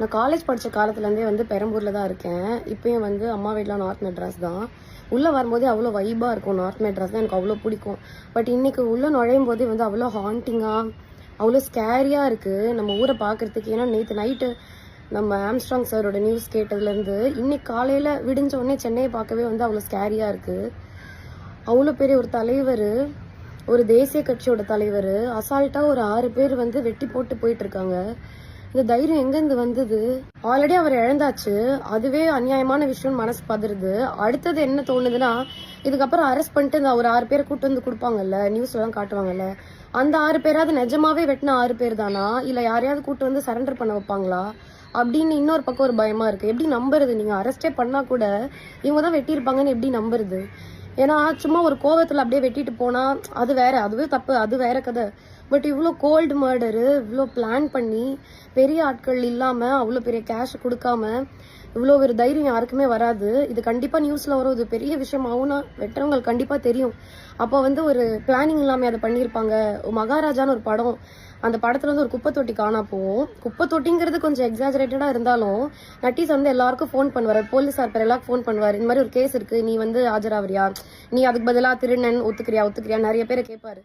நான் காலேஜ் படித்த காலத்துலேருந்தே வந்து பெரம்பூரில் தான் இருக்கேன். இப்போயும் வந்து அம்மா வீட்டில் நார்த் மெட்ராஸ் தான். உள்ளே வரும்போதே அவ்வளோ வைபாக இருக்கும் நார்த் மெட்ராஸ் தான். எனக்கு அவ்வளோ பிடிக்கும். பட் இன்றைக்கி உள்ளே நுழையும் போதே வந்து அவ்வளோ ஹாண்டிங்காக அவ்வளோ ஸ்கேரியாக இருக்குது நம்ம ஊரை பார்க்குறதுக்கு. ஏன்னா நேற்று நைட்டு நம்ம ஆம்ஸ்ட்ராங் சாரோட நியூஸ் கேட்டதுலேருந்து இன்னைக்கு காலையில் விடிஞ்ச உடனே சென்னையை பார்க்கவே வந்து அவ்வளோ ஸ்கேரியாக இருக்குது அவ்வளோ பெரிய ஒரு தலைவர் ஒரு தேசிய கட்சியோட தலைவர் அசால்ட்டாக ஒரு ஆறு பேர் வந்து வெட்டி போட்டு போயிட்டுருக்காங்க இந்த தைரியம் எங்கேருந்து வந்தது? ஆல்ரெடி அவர் இழந்தாச்சு. அதுவே அநியாயமான விஷயம் மனசு பதறுது. அடுத்தது என்ன தோணுதுன்னா இதுக்கப்புறம் அரெஸ்ட் பண்ணிட்டு இந்த ஒரு ஆறு பேரை கூட்டு வந்து கொடுப்பாங்கல்ல நியூஸ்ல எல்லாம் காட்டுவாங்கல்ல அந்த ஆறு பேராவது நிஜமாவே வெட்டின ஆறு பேர் தானா இல்ல யாரையாவது கூட்டு வந்து சரண்டர் பண்ண வைப்பாங்களா? அப்படின்னு இன்னொரு பக்கம் ஒரு பயமா இருக்கு. எப்படி நம்புறது? நீங்க அரெஸ்டே பண்ணா கூட இவங்க தான் வெட்டியிருப்பாங்கன்னு எப்படி நம்புறது? ஏன்னா சும்மா ஒரு கோவத்துல அப்படியே வெட்டிட்டு போனா அது வேற. அதுவே தப்பு. அது வேற கதை. பட் இவ்வளோ கோல்டு மர்டரு இவ்வளோ பிளான் பண்ணி பெரிய ஆட்கள் இல்லாமல் அவ்வளோ பெரிய கேஷ் கொடுக்காம இவ்வளோ ஒரு தைரியம் யாருக்குமே வராது. இது கண்டிப்பாக நியூஸில் வரும். இது பெரிய விஷயம். ஆகும்னா வெட்டுறவங்களுக்கு கண்டிப்பாக தெரியும். அப்போ வந்து ஒரு பிளானிங் இல்லாமல் அதை பண்ணியிருப்பாங்க மகாராஜான்னு ஒரு படம். அந்த படத்துல வந்து ஒரு குப்பை தொட்டி காணா போவோம் குப்பை தொட்டிங்கிறது கொஞ்சம் எக்ஸாஜரேட்டடா இருந்தாலும் நட்டீஸ் வந்து எல்லாருக்கும் ஃபோன் பண்ணுவார். போலீஸார் பேர் எல்லாருக்கும் ஃபோன் பண்ணுவார். இந்த மாதிரி ஒரு கேஸ் இருக்கு. நீ வந்து ஆஜராவரியா நீ அதுக்கு பதிலாக திருநன் ஒத்துக்கிறியா? ஒத்துக்கிறியா நிறைய பேரை கேட்பாரு.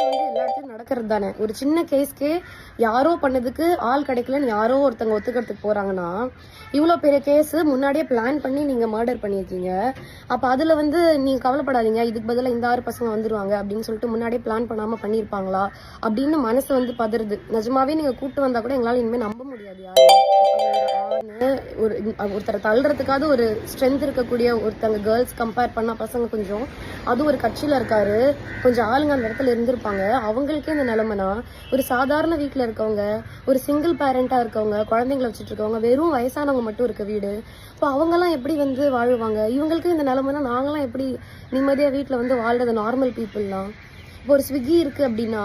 டெஃபினட்டா வந்து எல்லா இடத்துலையும் நடக்கிறது தானே ஒரு சின்ன கேஸ்க்கே யாரோ பண்ணதுக்கு ஆள் கிடைக்கலன்னு யாரோ ஒருத்தங்க ஒத்துக்கிறதுக்கு போறாங்கன்னா இவ்வளோ பெரிய கேஸ் முன்னாடியே பிளான் பண்ணி நீங்க மர்டர் பண்ணியிருக்கீங்க. அப்ப அதுல வந்து நீங்க கவலைப்படாதீங்க. இதுக்கு பதிலாக இந்த ஆறு பசங்க வந்துருவாங்க அப்படின்னு சொல்லிட்டு முன்னாடியே பிளான் பண்ணாம பண்ணியிருப்பாங்களா? அப்படின்னு மனசு வந்து பதறுது. நிஜமாவே நீங்க கூப்பிட்டு வந்தா கூட எங்களால இனிமே நம்ப முடியாது யாரும். ஒரு ஒருத்தரை தள்ளுறதுக்காவது ஒரு ஸ்ட்ரென்த் இருக்கக்கூடிய ஒருத்தங்க கேர்ள்ஸ் கம்பேர் பண்ணா பசங்க கொஞ்சம் அது ஒரு கட்சியில இருக்காரு. கொஞ்சம் ஆளுங்க அந்த இடத்துல இருந்திருப்பாங்க. அவங்களுக்கே இந்த நிலைமைனா ஒரு சாதாரண வீட்டில் இருக்கவங்க ஒரு சிங்கிள் பேரண்டாக இருக்கவங்க குழந்தைங்களை வச்சுட்டு இருக்கவங்க வெறும் வயசானவங்க மட்டும் இருக்க வீடு. இப்போ அவங்கெல்லாம் எப்படி வந்து வாழுவாங்க? இவங்களுக்கும் இந்த நிலைமைனா நாங்களாம் எப்படி நிம்மதியாக வீட்டில் வந்து வாழ்றது நார்மல் பீப்புள்லாம் இப்போ ஒரு ஸ்விக்கி இருக்குது அப்படின்னா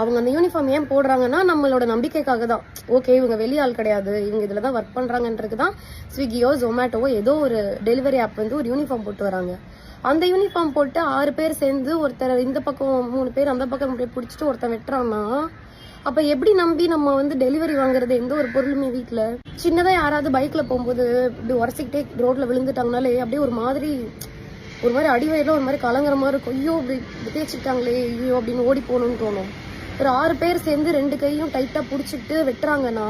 அவங்க அந்த யூனிஃபார்ம் ஏன் போடுறாங்கன்னா நம்மளோட நம்பிக்கைக்காக தான். ஓகே இவங்க வெளி ஆள் கிடையாது. இவங்க இதில் தான் ஒர்க் பண்ணுறாங்கன்றது தான் ஸ்விக்கியோ ஜொமேட்டோவோ ஏதோ ஒரு டெலிவரி ஆப் வந்து ஒரு யூனிஃபார்ம் போட்டு வராங்க. அந்த யூனிஃபார்ம் போட்டு ஆறு பேர் சேர்ந்து ஒருத்தர் இந்த பக்கம் மூணு பேர் அந்த பக்கம் அப்படியே பிடிச்சிட்டு ஒருத்தன் வெட்டுறான்னா அப்ப எப்படி நம்பி நம்ம வந்து டெலிவரி வாங்குறது எந்த ஒரு பொருளுமே வீட்டில் சின்னதா யாராவது பைக்ல போகும்போது இப்படி உரசிக்கிட்டே ரோட்ல விழுந்துட்டாங்கனாலே அப்படியே ஒரு மாதிரி ஒரு மாதிரி அடிவயில ஒரு மாதிரி கலங்குற மாதிரி இருக்கும். ஐயோ இப்படி தேய்ச்சிட்டாங்களே ஐயோ அப்படின்னு ஓடி போகணும்னு தோணும். ஒரு ஆறு பேர் சேர்ந்து ரெண்டு கையும் டைட்டா புடிச்சிட்டு வெட்டுறாங்கன்னா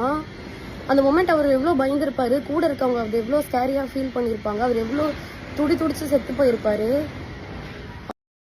அந்த மொமெண்ட் அவர் எவ்வளவு பயந்துருப்பாரு? கூட இருக்கவங்க அவர் எவ்வளவு ஸ்கேரியா ஃபீல் பண்ணியிருப்பாங்க அவர் எவ்வளவு துடி துடிச்சு செத்து போயிருப்பாரு.